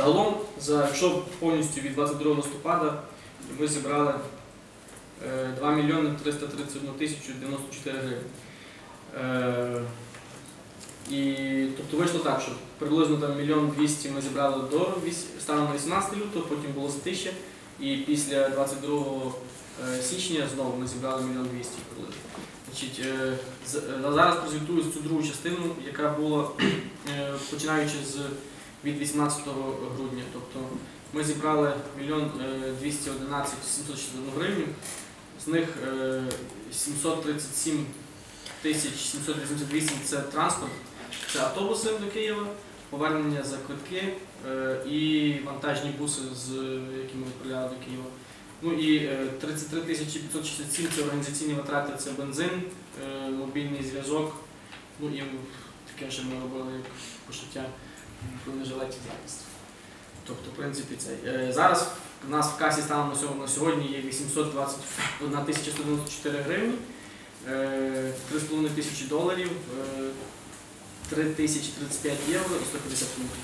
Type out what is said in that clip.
Загалом, за, якщо повністю від 22 листопада, ми зібрали е, 2 мільйони 331 тисячу 94 гривень. Е, І тобто вийшло так, що приблизно там мільйон 200 ми зібрали до станом на 18 лютого, потім було затища, і після 22 е, січня знову ми зібрали мільйон 200 приблизно. Значить, е, е, зараз презентую цю другу частину, яка була е, починаючи з від 18 грудня. Тобто ми зібрали мільйон е, 211 761 гривню, з них е, 737 тисяч 788 це транспорт, це автобуси до Києва, повернення за квитки е, і вантажні буси, з які ми відправляли до Києва. Ну і е, 33 тисячі 567 це організаційні витрати, це бензин, е, мобільний зв'язок, ну і таке, що ми робили пошиття бронежилетів діяльність. Тобто, в принципі, цей. Е, Зараз у нас в касі станом на сьогодні, є 821 тисяча 194 гривні, е, 3,5 тисячі доларів, е, 3 тисячі 35 євро і 150 фунтів.